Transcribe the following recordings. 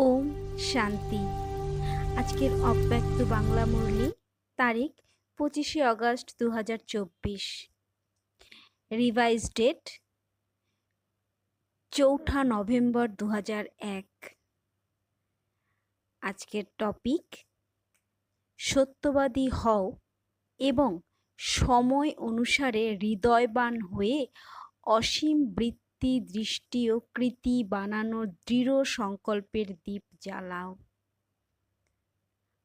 ওম শান্তি। আজকের অব্যক্ত বাংলা মুরলি তারিখ পঁচিশে আগস্ট দু হাজার চব্বিশ। রিভাইজ ডেট চৌঠা নভেম্বর দু এক। আজকের টপিক সত্যবাদী হও এবং সময় অনুসারে হৃদয়বান হয়ে অসীম বৃত্তি দৃষ্টি ও কৃতি বানানোর দৃঢ় সংকল্পের দ্বীপ জ্বালাও।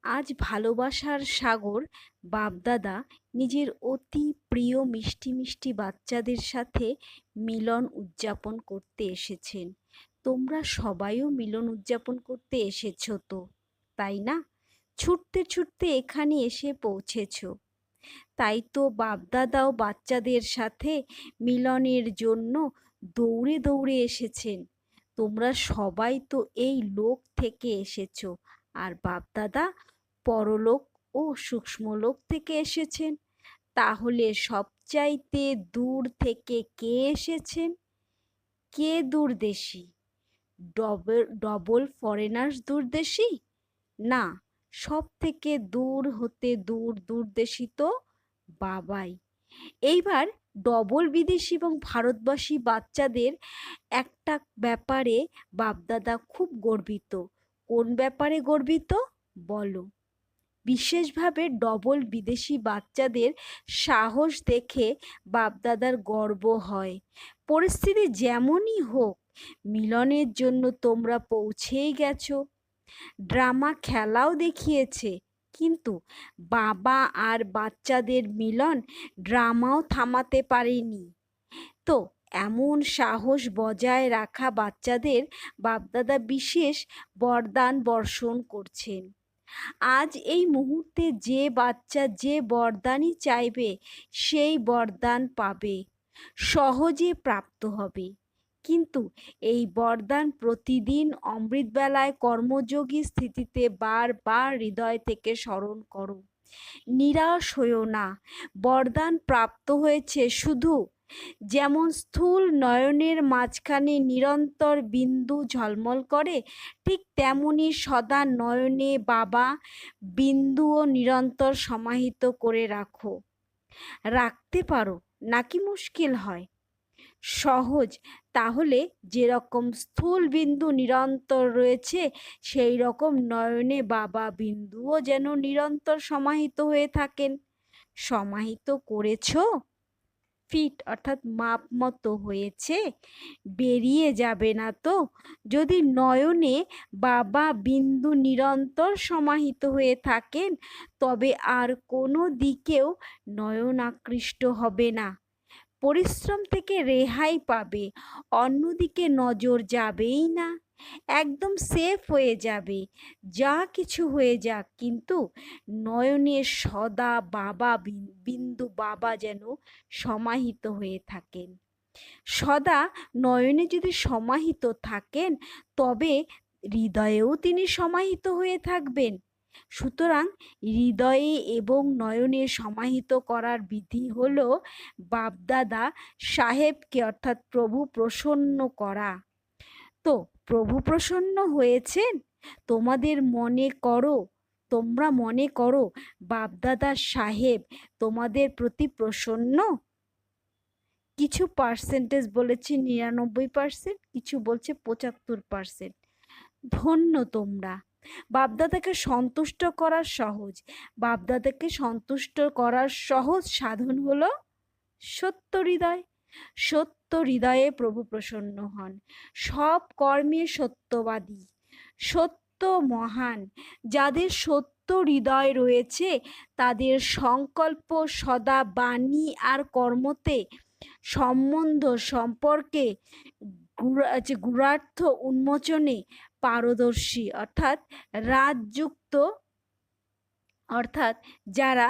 আজ ভালোবাসার সাগর বাপদাদা নিজের অতি প্রিয় মিষ্টি মিষ্টি বাচ্চাদের সাথে মিলন উদযাপন করতে এসেছেন। তোমরা সবাইও মিলন উদযাপন করতে এসেছ তো, তাই না? ছুটতে ছুটতে এখানে এসে পৌঁছেছ। তাই তো বাপদাদাও বাচ্চাদের সাথে মিলনের জন্য দৌড়ে দৌড়ে এসেছেন। তোমরা সবাই তো এই লোক থেকে এসেছ। আর বাপদাদা পরলোক ও সূক্ষ্মলোক থেকে এসেছেন। তাহলে সবচাইতে দূর থেকে কে এসেছেন? কে দূরদেশী? ডবল ডবল ফরেনার্স দূরদেশী? না সব থেকে দূর হতে দূর দূরদেশী তো বাবাই। এইবার ডবল বিদেশি এবং ভারতবাসী বাচ্চাদের একটা ব্যাপারে বাপদাদা খুব গর্বিত। কোন ব্যাপারে গর্বিত? বলো। বিশেষভাবে ডবল বিদেশি বাচ্চাদের সাহস দেখে বাপদাদার গর্ব হয়। পরিস্থিতি যেমনই হোক, মিলনের জন্য তোমরা পৌঁছেই গেছো। ড্রামা খেলাও দেখিয়েছে। কিন্তু বাবা আর বাচ্চাদের মিলন ড্রামাও থামাতে পারেনি। তো এমন সাহস বজায় রাখা বাচ্চাদের বাপদাদা বিশেষ বরদান বর্ষণ করছেন। আজ এই মুহূর্তে যে বাচ্চা যে বরদানই চাইবে, সেই বরদান পাবে, সহজে প্রাপ্ত হবে। কিন্তু এই বরদান প্রতিদিন অমৃতবেলায় কর্মযোগী স্থিতিতে বারবার হৃদয় থেকে স্মরণ করো। নিরাশ হইও না। বরদান প্রাপ্ত হয়েছে শুধু যেমন স্থূল নয়নের মাঝখানে নিরন্তর বিন্দু ঝলমল করে, ঠিক তেমনি সদা নয়নে বাবা বিন্দুও নিরন্তর সমাহিত করে রাখো। রাখতে পারো, নাকি মুশকিল হয়? সহজ তাহলে যেরকম স্থূল বিন্দু নিরন্তর রয়েছে সেই রকম নয়নে বাবা বিন্দুও যেন নিরন্তর সমাহিত হয়ে থাকেন। সমাহিত করেছ? ফিট অর্থাৎ মাপ মতো হয়েছে, বেরিয়ে যাবে না তো। যদি নয়নে বাবা বিন্দু নিরন্তর সমাহিত হয়ে থাকেন, তবে আর কোনো দিকেও নয়ন আকৃষ্ট হবে না। পরিশ্রম থেকে রেহাই পাবে, অন্যদিকে নজর যাবেই না। একদম সেফ হয়ে যাবে। যা কিছু হয়ে যাক, কিন্তু নয়নে সদা বাবা বিন্দু বাবা যেন সমাহিত হয়ে থাকেন। সদা নয়নে যদি সমাহিত থাকেন, তবে হৃদয়েও তিনি সমাহিত হয়ে থাকবেন। সুতরাং হৃদয়ে এবং নয়নে সমাহিত করার বিধি হল বাপদাদা সাহেবকে অর্থাৎ প্রভু প্রসন্ন করা। তো প্রভু প্রসন্ন হয়েছেন তোমাদের মনে করো, তোমরা মনে করো বাপদাদা সাহেব তোমাদের প্রতি প্রসন্ন? কিছু পার্সেন্টেজ বলেছে, নিরানব্বই পার্সেন্ট কিছু বলছে পঁচাত্তর পার্সেন্ট ধন্য তোমরা। বাপদাদাকে সন্তুষ্ট করার সহজ। বাপদাদাকে সন্তুষ্ট করার সহজ সাধন হলো সত্য হৃদয়। সত্য হৃদয়ে প্রভু প্রসন্ন হন। সব কর্মে সত্যবাদী। সত্য মহান। যাদের সত্য হৃদয় রয়েছে, তাদের সংকল্প সদা বাণী আর কর্মতে সম্বন্ধ সম্পর্কে গুড়ার্থ উন্মোচনে পারদর্শী, অর্থাৎ রাজযুক্ত, অর্থাৎ যারা,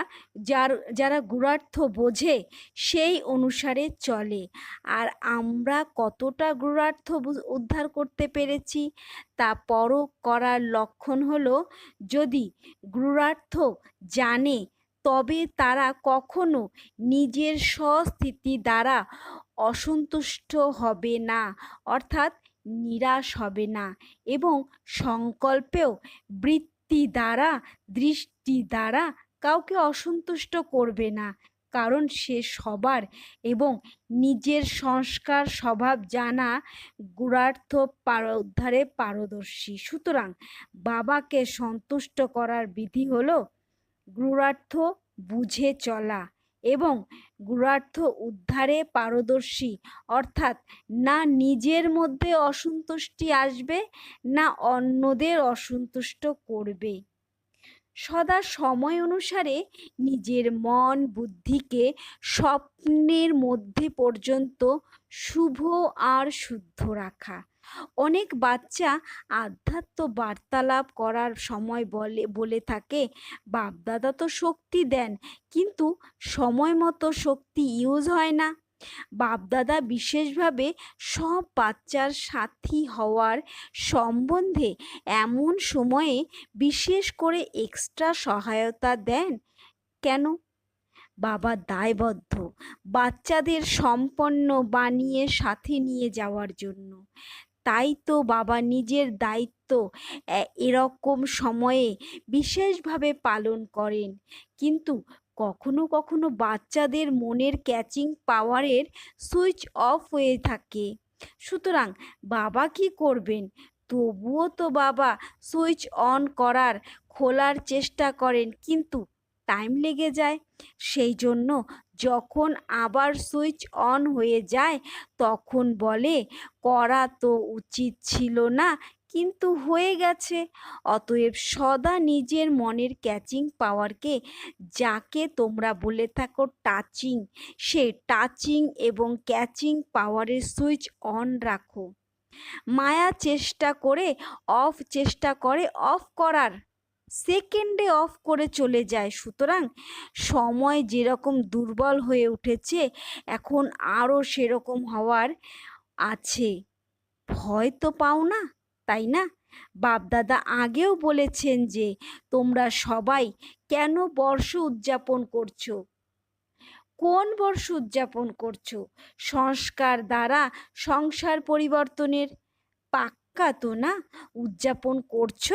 যার, যারা গুণার্থ বোঝে সেই অনুসারে চলে। আর আমরা কতটা গুণার্থ উদ্ধার করতে পেরেছি তা পরখ করার লক্ষণ হলো, যদি গুণার্থ জানে, তবে তারা কখনো নিজের স্বস্থিতি দ্বারা অসন্তুষ্ট হবে না। অর্থাৎ নিরাশ হবে না এবং সংকল্পেও বৃত্তি দ্বারা, দৃষ্টি দ্বারা কাউকে অসন্তুষ্ট করবে না। কারণ সে সবার এবং নিজের সংস্কার স্বভাব জানা গুণার্থ উদ্ধারে পারদর্শী। সুতরাং বাবাকে সন্তুষ্ট করার বিধি হলো গূঢ়ার্থ বুঝে চলা। এবং গূঢ়ার্থ উদ্ধারে পারদর্শী। অর্থাৎ না নিজের মধ্যে অসন্তুষ্টি আসবে, না অন্যদের অসন্তুষ্ট করবে। সদা সময় অনুসারে নিজের মন, বুদ্ধিকে স্বপ্নের মধ্যে পর্যন্ত শুভ আর শুদ্ধ রাখা। অনেক বাচ্চা আধ্যাত্ম বার্তালাপ করার সময় বলে বলে থাকে, বাপদাদা তো শক্তি দেন, কিন্তু সময় মতো শক্তি ইউজ হয় না। বাপদাদা বিশেষভাবে সব বাচ্চার সাথী হওয়ার সম্বন্ধে এমন সময়ে বিশেষ করে এক্সট্রা সহায়তা দেন কেন? বাবা দায়বদ্ধ, বাচ্চাদের সম্পন্ন বানিয়ে সাথে নিয়ে যাওয়ার জন্য। তাই তো বাবা নিজের দায়িত্ব এরকম সময়ে বিশেষভাবে পালন করেন। কিন্তু কখনো কখনো বাচ্চাদের মনের ক্যাচিং পাওয়ারের সুইচ অফ হয়ে থাকে। সুতরাং বাবা কি করবেন? তবুও তো বাবা সুইচ অন করার খোলার চেষ্টা করেন। কিন্তু টাইম লেগে যায়। সেই জন্য যখন আবার সুইচ অন হয়ে যায়, তখন বলে, করা তো উচিত ছিল না, কিন্তু হয়ে গেছে। অতএব সদা নিজের মনের ক্যাচিং পাওয়ারকে যাকে তোমরা বলে থাকো টাচিং সে টাচিং এবং ক্যাচিং পাওয়ারের সুইচ অন রাখো। মায়া চেষ্টা করে অফ চেষ্টা করে অফ করার। সেকেন্ডে অফ করে চলে যায়। সুতরাং সময় যেরকম দুর্বল হয়ে উঠেছে, এখন আরও সেরকম হওয়ার আছে। ভয় তো পাও না, তাই না? বাপদাদা আগেও বলেছেন যে, তোমরা সবাই কেন বর্ষ উদযাপন করছ? কোন বর্ষ উদযাপন করছ? সংস্কার দ্বারা সংসার পরিবর্তনের পাক্কা তো না? উদযাপন করছ?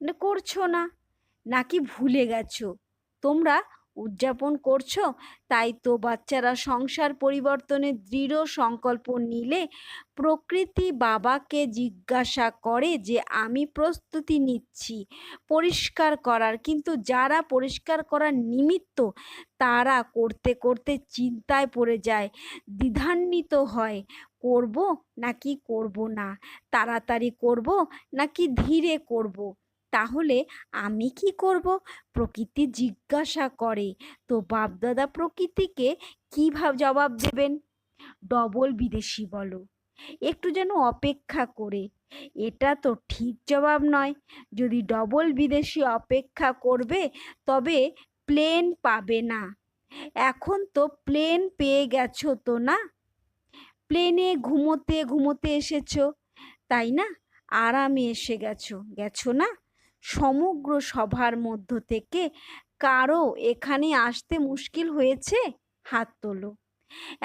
না করছ না, নাকি ভুলে গেছো? তোমরা উদযাপন করছ? তাই তো বাচ্চারা সংসার পরিবর্তনের দৃঢ় সংকল্প নিলে প্রকৃতি বাবাকে জিজ্ঞাসা করে যে, আমি প্রস্তুতি নিচ্ছি পরিষ্কার করার। কিন্তু যারা পরিষ্কার করার নিমিত্ত, তারা করতে করতে চিন্তায় পড়ে যায়, দ্বিধান্বিত হয়, করব নাকি করব না? তাড়াতাড়ি করব নাকি ধীরে করব? তাহলে আমি কি করব? প্রকৃতি জিজ্ঞাসা করে, তো বাপদাদা প্রকৃতিকে কীভাবে জবাব দেবেন? ডবল বিদেশি বলো। একটু যেন অপেক্ষা করে। এটা তো ঠিক জবাব নয়। যদি ডবল বিদেশি অপেক্ষা করবে, তবে প্লেন পাবে না। এখন তো প্লেন পেয়ে গেছো তো না? প্লেনে ঘুমোতে ঘুমোতে এসেছ, তাই না? আরামে এসে গেছো গেছো না? সমগ্র সভার মধ্য থেকে কারও এখানে আসতে মুশকিল হয়েছে? হাত তোলো।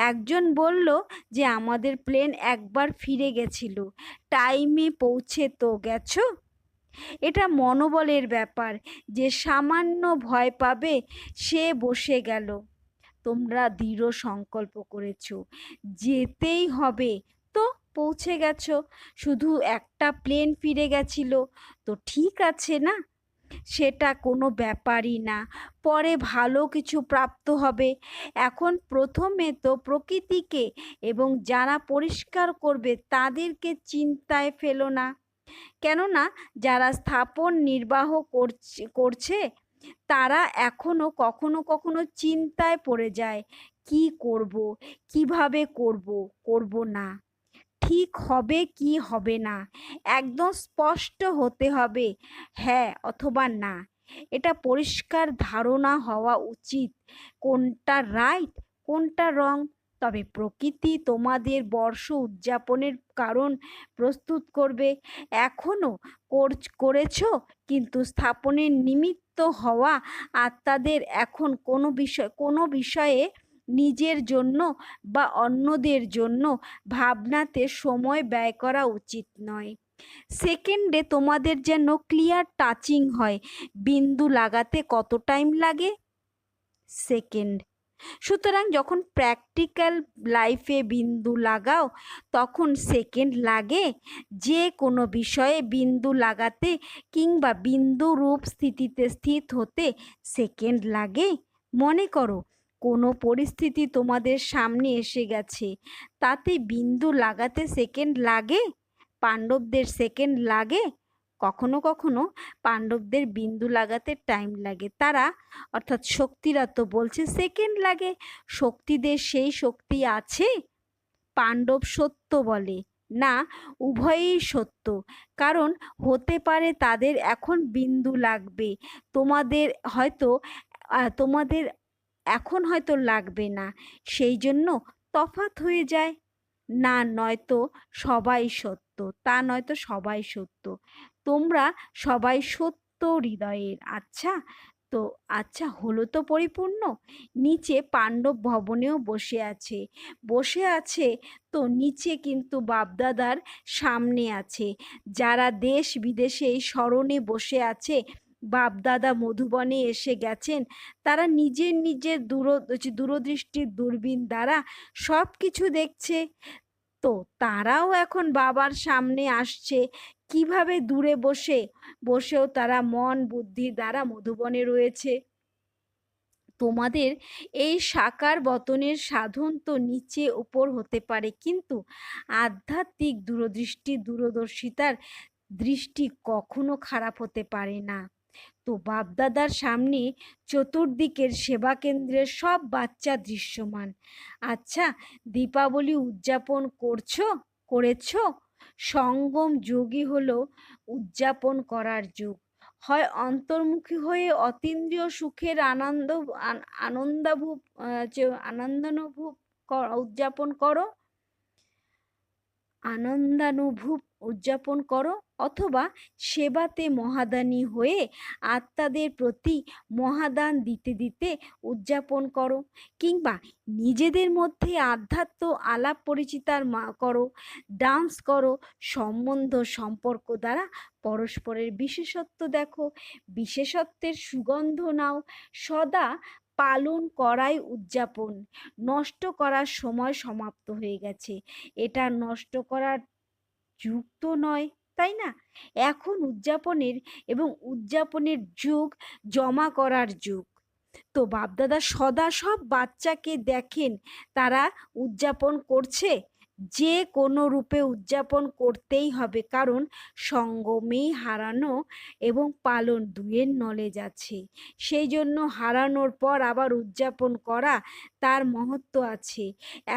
একজন বলল যে, আমাদের প্লেন একবার ফিরে গেছিল। টাইমে পৌঁছে তো গেছো? এটা মনোবলের ব্যাপার। যে সামান্য ভয় পাবে, সে বসে গেল। তোমরা দৃঢ় সংকল্প করেছ। যেতেই হবে। পৌঁছে গেছো। শুধু একটা প্লেন ফিরে গেছিল। তো ঠিক আছে না? সেটা কোনো ব্যাপারই না। পরে ভালো কিছু প্রাপ্ত হবে। এখন প্রথমে তো প্রকৃতিকে এবং যারা পরিষ্কার করবে তাদেরকে চিন্তায় ফেলো না। কেননা যারা স্থাপন নির্বাহ করছে, তারা এখনও কখনো কখনো চিন্তায় পড়ে যায়। কি করব? কীভাবে করব? করব না। ঠিক হবে কি হবে না? একদম স্পষ্ট হতে হবে হ্যাঁ অথবা না। এটা পরিষ্কার ধারণা হওয়া উচিত। কোনটা রাইট কোনটা রং তবে প্রকৃতি তোমাদের বর্ষ উদযাপনের কারণ প্রস্তুত করবে। এখনও করেছ, কিন্তু স্থাপনের নিমিত্ত হওয়া আত্মাদের এখন কোনো বিষয়, কোনো বিষয়ে নিজের জন্য বা অন্যদের জন্য ভাবনাতে সময় ব্যয় করা উচিত নয়। সেকেন্ডে তোমাদের যেন ক্লিয়ার টাচিং হয়, বিন্দু লাগাতে কত টাইম লাগে? সেকেন্ড সুতরাং যখন প্র্যাকটিক্যাল লাইফে বিন্দু লাগাও, তখন সেকেন্ড লাগে যে কোনো বিষয়ে বিন্দু লাগাতে কিংবা বিন্দু রূপ স্থিতিতে স্থিত হতে সেকেন্ড লাগে। মনে করো কোনো পরিস্থিতি তোমাদের সামনে এসে গেছে। তাতে বিন্দু লাগাতে সেকেন্ড লাগে? পাণ্ডবদের সেকেন্ড লাগে? কখনো কখনো পাণ্ডবদের বিন্দু লাগাতে টাইম লাগে। তারা, অর্থাৎ শক্তিরা তো বলছে সেকেন্ড লাগে। শক্তিদের সেই শক্তি আছে? পাণ্ডব সত্য বলে। না, উভয়ই সত্য। কারণ হতে পারে তাদের এখন বিন্দু লাগবে। তোমাদের হয়তো তোমাদের এখন হয়তো লাগবে না। সেই জন্য তফাত হয়ে যায়। না, নয়তো সবাই সত্য, তা নয়তো সবাই সত্য। তোমরা সবাই সত্য হৃদয়ের। আচ্ছা তো আচ্ছা হলো তো পরিপূর্ণ। নিচে পাণ্ডব ভবনেও বসে আছে। বসে আছে তো নিচে কিন্তু বাপদাদার সামনে আছে। যারা দেশ বিদেশে এই স্মরণে বসে আছে বাপদাদা মধুবনে এসে গেছেন। তারা নিজের নিজের দূর, দূরদৃষ্টির দূরবীন দ্বারা সব কিছু দেখছে। তো তারাও এখন বাবার সামনে আসছে। কীভাবে দূরে বসে, বসেও তারা মন বুদ্ধি দ্বারা মধুবনে রয়েছে। তোমাদের এই সাকার বতনের সাধন তো নিচে উপর হতে পারে, কিন্তু আধ্যাত্মিক দূরদৃষ্টি, দূরদর্শিতার দৃষ্টি কখনো খারাপ হতে পারে না। তো বাপদাদার সামনে চতুর্দিকের সেবা কেন্দ্রের সব বাচ্চা দৃশ্যমান। আচ্ছা দীপাবলি উদযাপন করছ? করেছ? সঙ্গম যোগী হলো উদযাপন করার যুগ। হয় অন্তর্মুখী হয়ে অতীন্দ্রিয় সুখের আনন্দ আনন্দাভূপ আনন্দানুভূপ উদযাপন করো? আনন্দানুভূপ উদযাপন করো অথবা সেবাতে মহাদানী হয়ে আত্মাদের প্রতি মহাদান দিতে দিতে উদযাপন করো কিংবা নিজেদের মধ্যে আধ্যাত্ম আলাপ পরিচিতার মা করো ডান্স করো, সম্বন্ধ সম্পর্ক দ্বারা পরস্পরের বিশেষত্ব দেখো, বিশেষত্বের সুগন্ধ নাও, সদা পালন করাই উদযাপন। নষ্ট করার সময় সমাপ্ত হয়ে গেছে। এটা নষ্ট করার যুগ তো নয়, তাই না? এখন উদযাপনের এবং উদযাপনের যুগ, জমা করার যুগ। তো বাপদাদা সদা সব বাচ্চাকে দেখেন, তারা উদযাপন করছে? যে কোনো রূপে উদযাপন করতেই হবে, কারণ সঙ্গমেই হারানো এবং পালন দুয়ের নলেজ আছে। সেই জন্য হারানোর পর আবার উদযাপন করা তার মহত্ব আছে।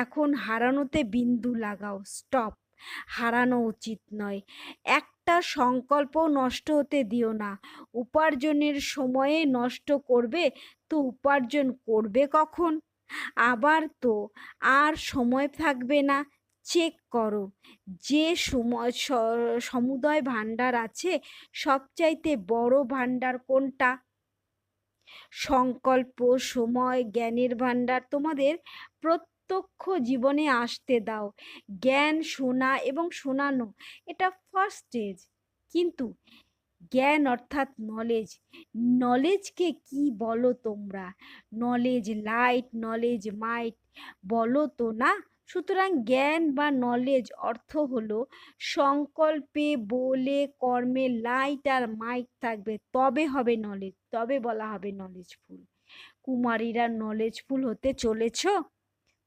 এখন হারানোতে বিন্দু লাগাও, স্টপ। হারানো উচিত নয়। একটা সংকল্প নষ্ট হতে দিও না। উপার্জনের সময়ে নষ্ট করবে তো উপার্জন করবে কখন? আবার তো আর সময় থাকবে না। চেক করো, যে সমুদয় ভাণ্ডার আছে, সবচাইতে বড় ভাণ্ডার কোনটা? সংকল্প, সময়, জ্ঞানের ভাণ্ডার তোমাদের প্রত্যক্ষ জীবনে আসতে দাও। জ্ঞান, শোনা এবং শোনানো, এটা ফার্স্ট স্টেজ কিন্তু জ্ঞান অর্থাৎ নলেজ নলেজকে কি বলো তোমরা? নলেজ লাইট নলেজ মাইট বলো তো না? সুতরাং জ্ঞান বা নলেজ অর্থ হলো সংকল্পে, বলে, কর্মে লাইট আর মাইট থাকবে। তবে হবে নলেজ তবে বলা হবে নলেজফুল কুমারীরা নলেজফুল হতে চলেছ?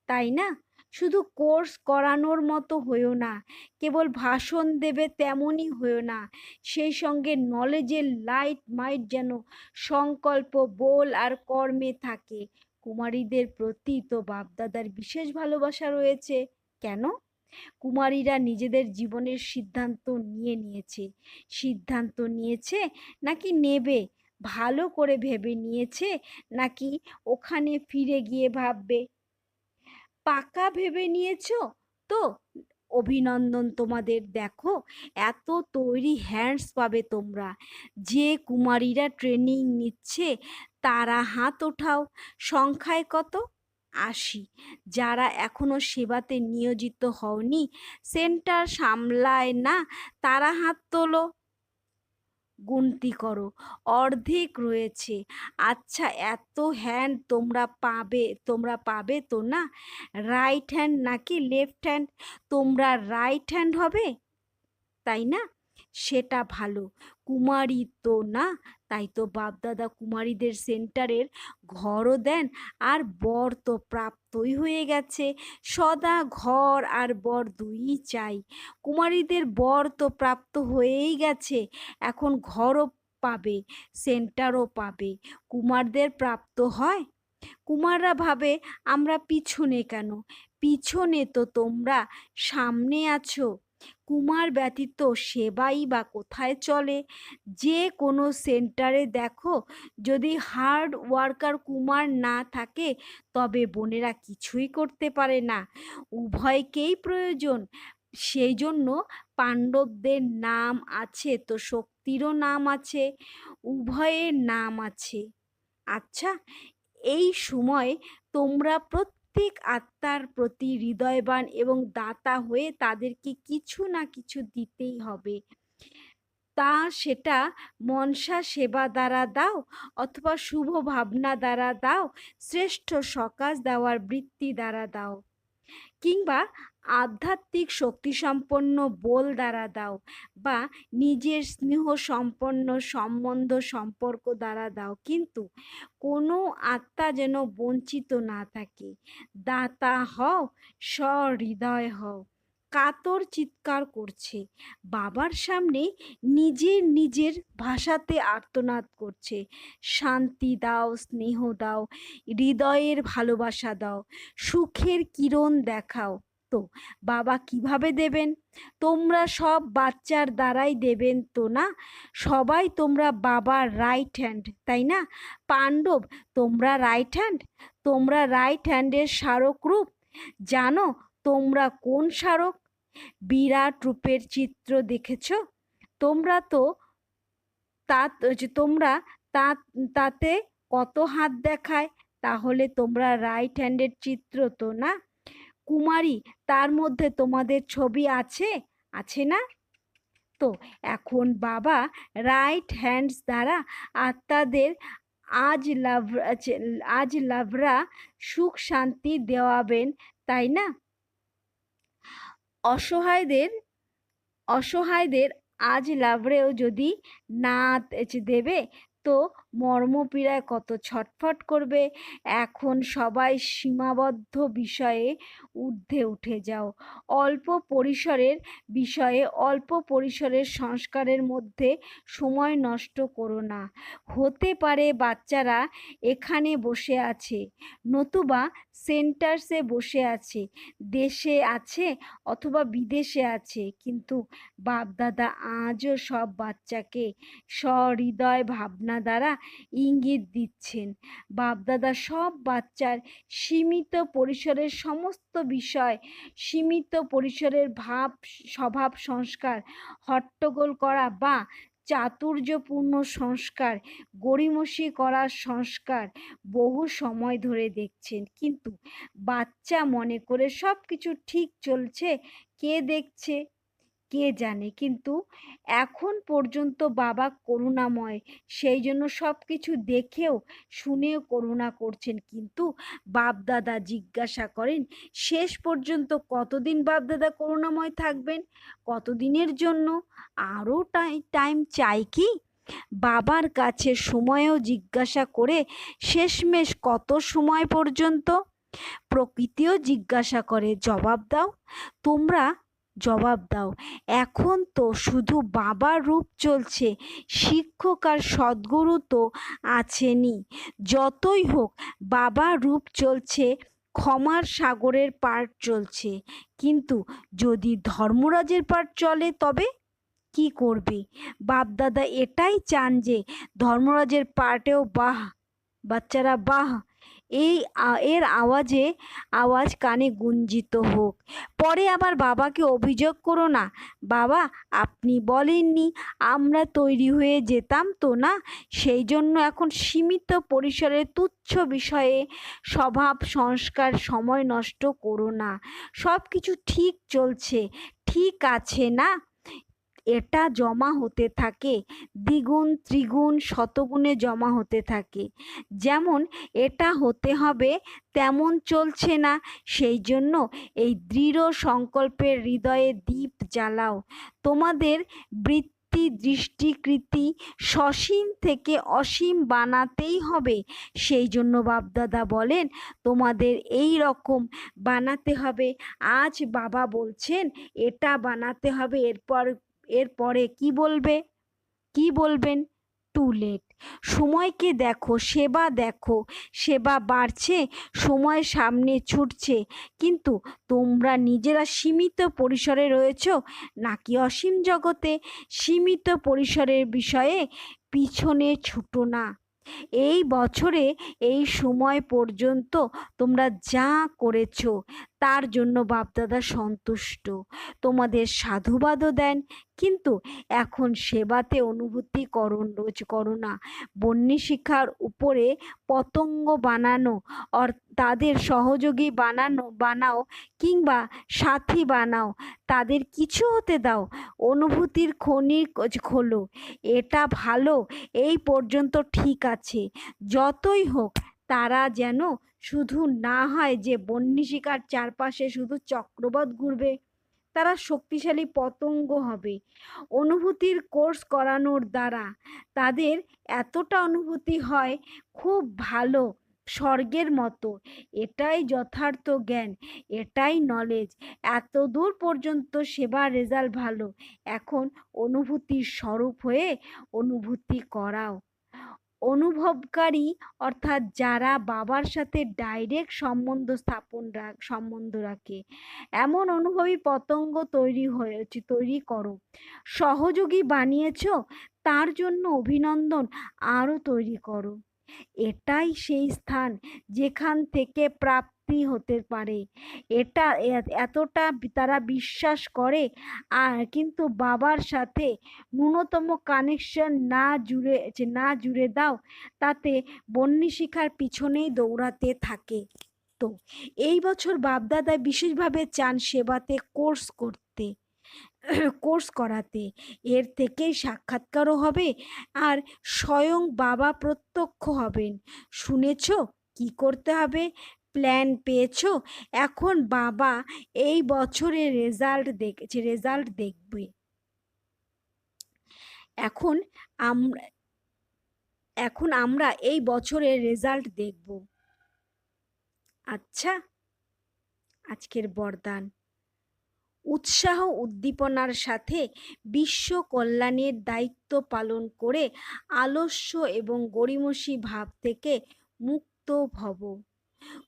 তাই না? শুধু কোর্স করানোর মতো হয়েও না, কেবল ভাষণ দেবে তেমনই হয়েও না। সেই সঙ্গে নলেজের লাইট মাইট যেন সংকল্প, বল আর কর্মে থাকে। কুমারীদের প্রতি তো বাপদাদার বিশেষ ভালোবাসা রয়েছে। কেন? কুমারীরা নিজেদের জীবনের সিদ্ধান্ত নিয়ে নিয়েছে। সিদ্ধান্ত নিয়েছে নাকি নেবে? ভালো করে ভেবে নিয়েছে নাকি ওখানে ফিরে গিয়ে ভাববে? পাকা ভেবে নিয়েছ? তো অভিনন্দন তোমাদের, দেখো এত তৈরি হ্যান্ডস পাবে তোমরা। যে কুমারীরা ট্রেনিং নিচ্ছে, তারা হাত ওঠাও। সংখ্যায় কত? আসি যারা এখনও সেবাতে নিয়োজিত হওনি সেন্টার সামলায় না, তারা হাত তোলো। গুনতি করো। অর্ধেক রয়েছে। আচ্ছা এত হ্যান্ড তোমরা পাবে তোমরা পাবে তো না? রাইট হ্যান্ড নাকি লেফট হ্যান্ড তোমরা রাইট হ্যান্ড হবে? তাই না? সেটা ভালো। কুমারী তো না? তাই তো বাপদাদা কুমারীদের সেন্টারের ঘরও দেন আর বর তো প্রাপ্তই হয়ে গেছে। সদা ঘর আর বর দুইই চাই। কুমারীদের বর তো প্রাপ্ত হয়েই গেছে, এখন ঘরও পাবে, সেন্টারও পাবে। কুমারদের প্রাপ্ত হয়? কুমাররা ভাবে, আমরা পিছনে কেন? পিছনে তো তোমরা সামনে আছো। কুমার ব্যতীত সেবাই বা কোথায় চলে? যে কোনো সেন্টারে দেখো, যদি হার্ড ওয়ার্কার কুমার না থাকে, তবে বোনেরা কিছুই করতে পারে না। উভয়কেই প্রয়োজন। সেই জন্য পাণ্ডবদের নাম আছে তো শক্তিরও নাম আছে, উভয়ের নাম আছে। আচ্ছা এই সময় তোমরা প্রত্যেক আত্মার প্রতি হৃদয়বান এবং দাতা হয়ে তাদেরকে কিছু না কিছু দিতেই হবে। তা সেটা মনসা সেবা দ্বারা দাও অথবা শুভ ভাবনা দ্বারা দাও, শ্রেষ্ঠ সকাশ দেওয়ার বৃত্তি দ্বারা দাও। কিংবা আধ্যাত্মিক শক্তিসম্পন্ন বোল দ্বারা দাও বা নিজের স্নেহ সম্পন্ন সম্বন্ধ সম্পর্ক দ্বারা দাও। কিন্তু কোনো আত্মা যেন বঞ্চিত না থাকে। দাতা হও সহৃদয় হও। কাতর চিৎকার করছে। বাবার সামনে নিজের নিজের ভাষাতে আর্তনাদ করছে। শান্তি দাও, স্নেহ দাও, হৃদয়ের ভালোবাসা দাও। সুখের কিরণ দেখাও। তো? বাবা কীভাবে দেবেন? তোমরা সব বাচ্চার দ্বারাই দেবেন তো না? সবাই তোমরা বাবার রাইট হ্যান্ড তাই না? পাণ্ডব, তোমরা রাইট হ্যান্ড তোমরা রাইট হ্যান্ডের স্মারক রূপ? জানো তোমরা কোন স্মারক? বিরাট রূপের চিত্র দেখেছ? তোমরা তো তা তোমরা তা তাতে কত হাত দেখায়? তাহলে তোমরা রাইট হ্যান্ডের চিত্র তো না? কুমারী, তার মধ্যে তোমাদের ছবি আছে? আছে না? তো এখন বাবা রাইট হ্যান্ডস দ্বারা আত্মাদের আজ লাভ, আজ লাভরা সুখ শান্তি দেওয়াবেন, তাই না? অসহায়দের অসহায়দের আজ লাভরেও যদি না দেবে, তো মর্মপীড়ায় কত ছটফট করবে? এখন সবাই সীমাবদ্ধ বিষয়ে ঊর্ধ্বে উঠে যাও। অল্প পরিসরের বিষয়ে অল্প পরিসরের সংস্কারের মধ্যে সময় নষ্ট করো না। হতে পারে বাচ্চারা এখানে বসে আছে, নতুবা সেন্টার্সে বসে আছে, দেশে আছে অথবা বিদেশে আছে, কিন্তু বাপদাদা আজও সব বাচ্চাকে সহৃদয় ভাবনা দ্বারা ইঙ্গিত দিচ্ছেন। বাপদাদা সব বাচ্চার সীমিত পরিসরের সমস্ত বিষয়, সীমিত পরিসরের ভাব, স্বভাব সংস্কার, হট্টগোল করা বা চাতুর্যপূর্ণ সংস্কার, গড়িমসি করার সংস্কার বহু সময় ধরে দেখছেন। কিন্তু বাচ্চা মনে করে সব কিছু ঠিক চলছে, কে দেখছে? কে জানে? কিন্তু এখন পর্যন্ত বাবা করুণাময়। সেই জন্য সব কিছু দেখেও, শুনেও করুণা করছেন। কিন্তু বাপদাদা জিজ্ঞাসা করেন, শেষ পর্যন্ত কতদিন বাপদাদা করুণাময় থাকবেন? কতদিনের জন্য? আরও টাই, টাইম চাই কি? বাবার কাছে সময়ও জিজ্ঞাসা করে, শেষমেশ কত সময় পর্যন্ত? প্রকৃতিও জিজ্ঞাসা করে, জবাব দাও। তোমরা জবাব দাও। এখন তো শুধু বাবার রূপ চলছে, শিক্ষক আর সদ্গুরু তো আছেনই। যতই হোক, বাবার রূপ চলছে, ক্ষমার সাগরের পার্ট চলছে। কিন্তু যদি ধর্মরাজের পার্ট চলে, তবে কি করবে? বাপদাদা এটাই চান যে ধর্মরাজের পার্টেও বাহ, বাচ্চারা বাহ এই এর আওয়াজে আওয়াজ কানে গুঞ্জিত হোক। পরে আবার বাবাকে অভিযোগ করো না। বাবা, আপনি বলেননি, আমরা তৈরি হয়ে যেতাম তো না? সেই জন্য এখন সীমিত পরিসরে তুচ্ছ বিষয়ে স্বভাব, সংস্কার, সময় নষ্ট করো না। সব কিছু ঠিক চলছে। ঠিক আছে না? এটা জমা হতে থাকে, দ্বিগুণ, ত্রিগুণ, শতগুণে জমা হতে থাকে। যেমন, এটা হতে হবে, তেমন চলছে না। সেই জন্য এই দৃঢ় সংকল্পের হৃদয়ে দীপ জ্বালাও। তোমাদের বৃত্তি, দৃষ্টিকৃতি সসীম থেকে অসীম বানাতেই হবে। সেই জন্য বাপদাদা বলেন, তোমাদের এই রকম বানাতে হবে। আজ বাবা বলছেন, এটা বানাতে হবে, এরপর এরপরে কি বলবে? কি বলবেন? টু লেট সময়কে দেখো, সেবা দেখো, সেবা বাড়ছে, সময় সামনে ছুটছে। কিন্তু তোমরা নিজেরা সীমিত পরিসরে রয়েছ নাকি অসীম জগতে? সীমিত পরিসরের বিষয়ে পিছনে ছুটো না। এই বছরে এই সময় পর্যন্ত তোমরা যা করেছ, তার জন্য বাপদাদা সন্তুষ্ট। তোমাদের সাধুবাদও দেন, কিন্তু এখন সেবাতে অনুভূতি করণ রোজ করো না। বন্যী শিক্ষার উপরে পতঙ্গ বানানো অর তাদের সহযোগী বানানো, বানাও কিংবা সাথী বানাও, তাদের কিছু হতে দাও, অনুভূতির খনি খোলো, এটা ভালো, এই পর্যন্ত ঠিক আছে, যতই হোক, তারা যেন শুধু না হয় যে বন্যী শিকার চারপাশে শুধু চক্রবৎ ঘুরবে, তারা শক্তিশালী পতঙ্গ হবে, অনুভূতির কোর্স করানোর দ্বারা, তাদের এতটা অনুভূতি হয়, খুব ভালো স্বর্গের মতো। এটাই যথার্থ জ্ঞান, এটাই নলেজ এত দূর পর্যন্ত সেবার রেজাল্ট ভালো। এখন অনুভূতির স্বরূপ হয়ে অনুভূতি করাও। অনুভবকারী অর্থাৎ যারা বাবার সাথে ডাইরেক্ট সম্বন্ধ স্থাপন সম্বন্ধ রাখে, এমন অনুভবী পতঙ্গ তৈরি হয়েছে তৈরি করো। সহযোগী বানিয়েছ, তার জন্য অভিনন্দন আরও তৈরি করো। এটাই সেই স্থান যেখান থেকে প্রাপ্তি হতে পারে। এটা এতটা তারা বিশ্বাস করে, আর কিন্তু বাবার সাথে ন্যূনতম কানেকশন না জুড়ে না জুড়ে দাও, তাতে বন্যী শিখার পিছনেই দৌড়াতে থাকে। তো এই বছর বাপদাদা বিশেষভাবে চান সেবাতে কোর্স করতে। কোর্স করাতে। এর থেকেই সাক্ষাৎকারও হবে আর স্বয়ং বাবা প্রত্যক্ষ হবেন। শুনেছ? কি করতে হবে? প্ল্যান পেয়েছ? এখন বাবা এই বছরের রেজাল্ট দেখেছে রেজাল্ট দেখবে। এখন আমরা এখন আমরা এই বছরের রেজাল্ট দেখব। আচ্ছা? আজকের বরদান। উৎসাহ উদ্দীপনার সাথে বিশ্ব কল্যাণের দায়িত্ব পালন করে আলস্য এবং গরিমসী ভাব থেকে মুক্ত ভব।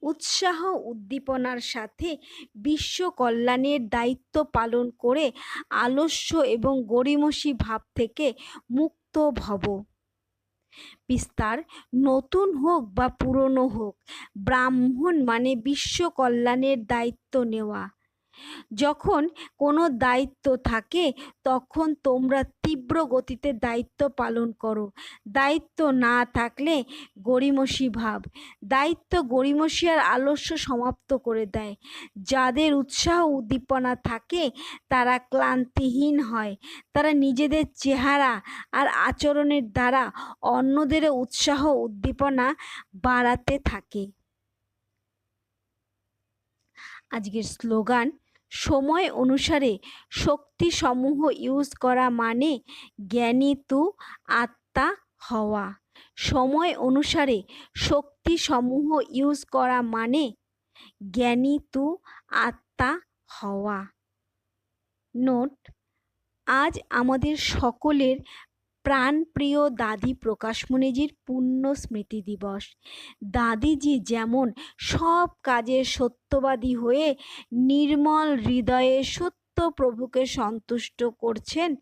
উৎসাহ উদ্দীপনার সাথে বিশ্ব কল্যাণের দায়িত্ব পালন করে আলস্য এবং গরিমসী ভাব থেকে মুক্ত ভব। বিস্তার, নতুন হোক বা পুরনো হোক, ব্রাহ্মণ মানে বিশ্ব কল্যাণের দায়িত্ব নেওয়া। যখন কোনো দায়িত্ব থাকে, তখন তোমরা তীব্র গতিতে দায়িত্ব পালন করো। দায়িত্ব না থাকলে গরিমসি ভাব। দায়িত্ব গরিমসি আর আলস্য সমাপ্ত করে দেয়। যাদের উৎসাহ উদ্দীপনা থাকে, তারা ক্লান্তিহীন হয়। তারা নিজেদের চেহারা আর আচরণের দ্বারা অন্যদের উৎসাহ উদ্দীপনা বাড়াতে থাকে। আজকের স্লোগান সময় অনুসারে শক্তিসমূহ ইউজ করা মানে জ্ঞানী তু আত্মা হওয়া। সময় অনুসারে শক্তিসমূহ ইউজ করা মানে জ্ঞানী তু আত্মা হওয়া। নোট, আজ আমাদের সকলের প্রাণপ্রিয় দাদি প্রকাশমণিজির পূর্ণ স্মৃতি দিবস। দাদিজি যেমন সব কাজে সত্যবাদী হয়ে নির্মল হৃদয়ে সত্য প্রভুকে সন্তুষ্ট করছেন,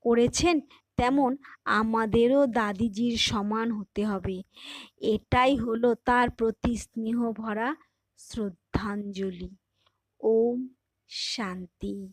করেছেন, তেমন আমাদেরও দাদিজির সমান হতে হবে। এটাই হলো তার প্রতি স্নেহ ভরা শ্রদ্ধাঞ্জলি। ওম শান্তি।